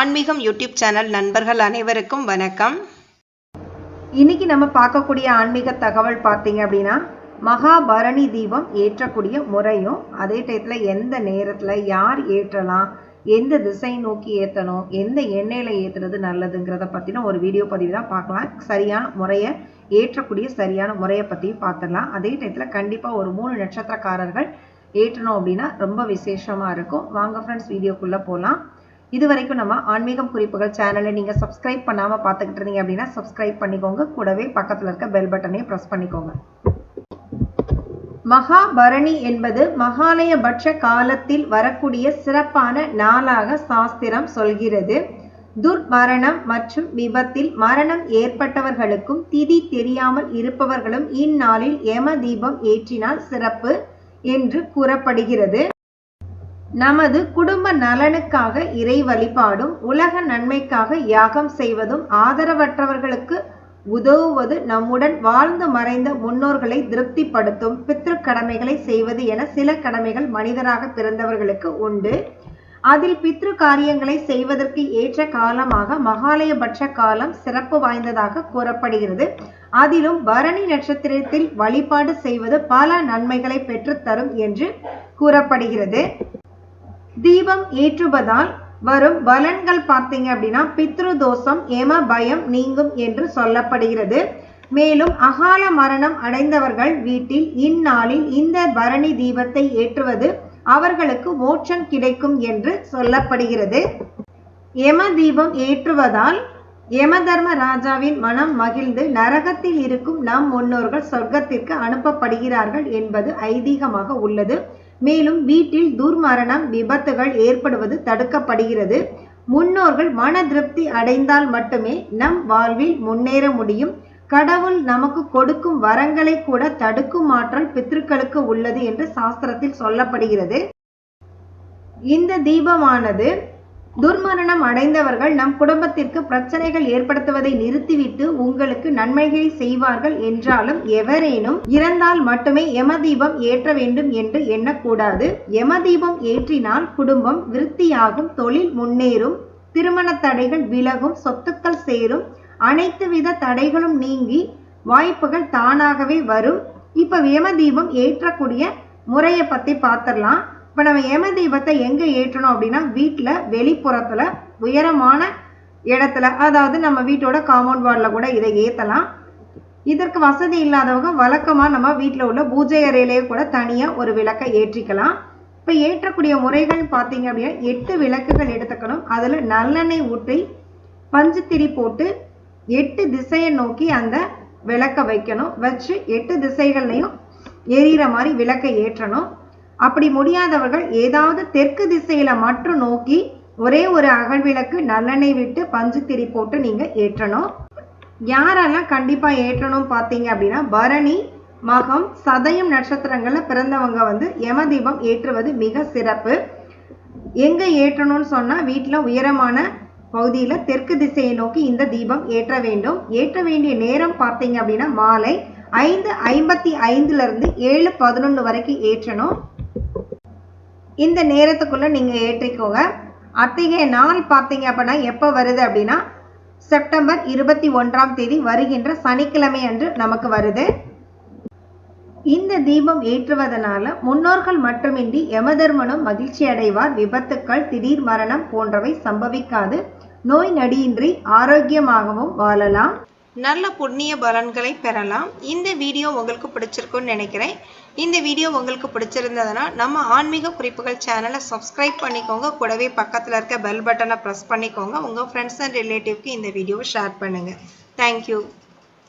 ஆன்மீகம் YouTube channel நண்பர்கள் அனைவருக்கும் வணக்கம். இன்னைக்கு நம்ம பார்க்கக்கூடிய ஆன்மீக தகவல் பார்த்தீங்க அப்படின்னா மகாபரணி தீபம் ஏற்றக்கூடிய முறையும் அதே டயத்தில் எந்த நேரத்தில் யார் ஏற்றலாம் எந்த திசை நோக்கி ஏற்றணும் எந்த எண்ணெயில் ஏற்றுறது நல்லதுங்கிறத பற்றின ஒரு வீடியோ பதிவு தான் பார்க்கலாம். சரியான முறையை ஏற்றக்கூடிய சரியான முறையை பற்றியும் பார்த்துடலாம். அதே டயத்தில் கண்டிப்பாக ஒரு மூணு நட்சத்திரக்காரர்கள் ஏற்றணும் அப்படின்னா ரொம்ப விசேஷமாக இருக்கும். வாங்க ஃப்ரெண்ட்ஸ் வீடியோக்குள்ளே போகலாம் இது வரைக்கும் நம்ம ஆன்மீகம் குறிப்புகள் சேனலை நீங்கள் சப்ஸ்கிரைப் பண்ணாமல் பார்த்துக்கிட்டு இருந்தீங்க அப்படின்னா சப்ஸ்கிரைப் பண்ணிக்கோங்க. கூடவே பக்கத்தில் இருக்க பெல் பட்டனையும் ப்ரெஸ் பண்ணிக்கோங்க. மகாபரணி என்பது மகாலயபட்ச காலத்தில் வரக்கூடிய சிறப்பான நாளாக சாஸ்திரம் சொல்கிறது. துர்மரணம் மற்றும் விபத்தில் மரணம் ஏற்பட்டவர்களுக்கும் திதி தெரியாமல் இருப்பவர்களும் இந்நாளில் யம தீபம் ஏற்றினால் சிறப்பு என்று கூறப்படுகிறது. நமது குடும்ப நலனுக்காக இறை வழிபாடும் உலக நன்மைக்காக யாகம் செய்வதும் ஆதரவற்றவர்களுக்கு உதவுவது நம்முடன் வாழ்ந்து மறைந்த முன்னோர்களை திருப்திப்படுத்தும் பித்ரு கடமைகளை செய்வது என சில கடமைகள் மனிதராக பிறந்தவர்களுக்கு உண்டு. அதில் பித்ரு காரியங்களை செய்வதற்கு ஏற்ற காலமாக மகாலயபட்ச காலம் சிறப்பு வாய்ந்ததாக கூறப்படுகிறது. அதிலும் பரணி நட்சத்திரத்தில் வழிபாடு செய்வது பல நன்மைகளை பெற்றுத்தரும் என்று கூறப்படுகிறது. தீபம் ஏற்றுவதால் வரும் பலன்கள் பார்த்தீங்க அப்படின்னா பித்ரு தோஷம் ஏம பயம் நீங்கும் என்று சொல்லப்படுகிறது. மேலும் அகால மரணம் அடைந்தவர்கள் வீட்டில் இந்நாளில் இந்த பரணி தீபத்தை ஏற்றுவது அவர்களுக்கு மோட்சம் கிடைக்கும் என்று சொல்லப்படுகிறது. யம தீபம் ஏற்றுவதால் யமதர்ம ராஜாவின் மனம் மகிழ்ந்து நரகத்தில் இருக்கும் நம் முன்னோர்கள் சொர்க்கத்திற்கு அனுப்பப்படுகிறார்கள் என்பது ஐதீகமாக உள்ளது. மேலும் வீட்டில் துர்மரணம் விபத்துகள் ஏற்படுவது தடுக்கப்படுகிறது. முன்னோர்கள் மன திருப்தி அடைந்தால் மட்டுமே நம் வாழ்வில் முன்னேற முடியும். கடவுள் நமக்கு கொடுக்கும் வரங்களை கூட தடுக்கும் ஆற்றல் பித்ருக்களுக்கு உள்ளது என்று சாஸ்திரத்தில் சொல்லப்படுகிறது. இந்த தீபமானது துர்மரணம் அடைந்தவர்கள் நம் குடும்பத்திற்கு பிரச்சனைகள் ஏற்படுத்துவதை நிறுத்திவிட்டு உங்களுக்கு நன்மைகளை செய்வார்கள் என்றாலும் எவரேனும் இறந்தால் மட்டுமே யமதீபம் ஏற்ற வேண்டும் என்று எண்ணக்கூடாது. யமதீபம் ஏற்றினால் குடும்பம் விருத்தியாகும் தொழில் முன்னேறும் திருமண தடைகள் விலகும் சொத்துக்கள் சேரும் அனைத்து வித தடைகளும் நீங்கி வாய்ப்புகள் தானாகவே வரும். இப்ப யமதீபம் ஏற்றக்கூடிய முறையை பத்தி பார்த்துடலாம் இப்போ நம்ம யம தீபத்தை எங்கே ஏற்றணும் அப்படின்னா வீட்டில் வெளிப்புறத்தில் உயரமான இடத்துல அதாவது நம்ம வீட்டோட காம்பவுண்ட் வார்டில் கூட இதை ஏற்றலாம் இதற்கு வசதி இல்லாதவங்க வழக்கமாக நம்ம வீட்டில் உள்ள பூஜை அறையிலேயே கூட தனியாக ஒரு விளக்கை ஏற்றிக்கலாம். இப்போ ஏற்றக்கூடிய முறைகள் பார்த்தீங்க அப்படின்னா எட்டு விளக்குகள் எடுத்துக்கணும். அதில் நல்லெண்ணெய் ஊற்றி பஞ்சுத்திரி போட்டு எட்டு திசையை நோக்கி அந்த விளக்கை வைக்கணும். வச்சு எட்டு திசைகள்லையும் எரியிற மாதிரி விளக்கை ஏற்றணும். அப்படி முடியாதவர்கள் ஏதாவது தெற்கு திசையில மட்டும் நோக்கி ஒரே ஒரு அகழ்விளக்கு நல்லெண்ணெய் விட்டு பஞ்சு திரி போட்டு நீங்க ஏற்றணும். யாரெல்லாம் கண்டிப்பா ஏற்றணும் பார்த்தீங்க அப்படின்னா பரணி மகம் சதயம் நட்சத்திரங்கள்ல பிறந்தவங்க வந்து யம தீபம் ஏற்றுவது மிக சிறப்பு. எங்க ஏற்றணும்னு சொன்னா வீட்டில் உயரமான பகுதியில தெற்கு திசையை நோக்கி இந்த தீபம் ஏற்ற வேண்டும். ஏற்ற வேண்டிய நேரம் பார்த்தீங்க அப்படின்னா மாலை ஐந்து ஐம்பத்தி ஐந்துல இருந்து ஏழு பதினொன்று வரைக்கும் ஏற்றணும். இந்த நேரத்துக்குள்ள நீங்க ஏற்றிக்கோங்க. அத்தகைய நாள் பார்த்தீங்க அப்படின்னா எப்போ வருது அப்படின்னா செப்டம்பர் இருபத்தி ஒன்றாம் தேதி வருகின்ற சனிக்கிழமை அன்று நமக்கு வருது. இந்த தீபம் ஏற்றுவதனால முன்னோர்கள் மட்டுமின்றி யமதர்மனும் மகிழ்ச்சி அடைவார். விபத்துக்கள் திடீர் மரணம் போன்றவை சம்பவிக்காது. நோய் நடியின்றி ஆரோக்கியமாகவும் வாழலாம். நல்ல புண்ணிய பலன்களை பெறலாம். இந்த வீடியோ உங்களுக்கு பிடிச்சிருக்குன்னு நினைக்கிறேன். இந்த வீடியோ உங்களுக்கு பிடிச்சிருந்ததுன்னா நம்ம ஆன்மீக குறிப்புகள் சேனலை சப்ஸ்கிரைப் பண்ணிக்கோங்க. கூடவே பக்கத்தில் இருக்க பெல் பட்டனை ப்ரெஸ் பண்ணிக்கோங்க. உங்கள் ஃப்ரெண்ட்ஸ் அண்ட் ரிலேட்டிவ்க்கு இந்த வீடியோவை ஷேர் பண்ணுங்கள் தேங்க்யூ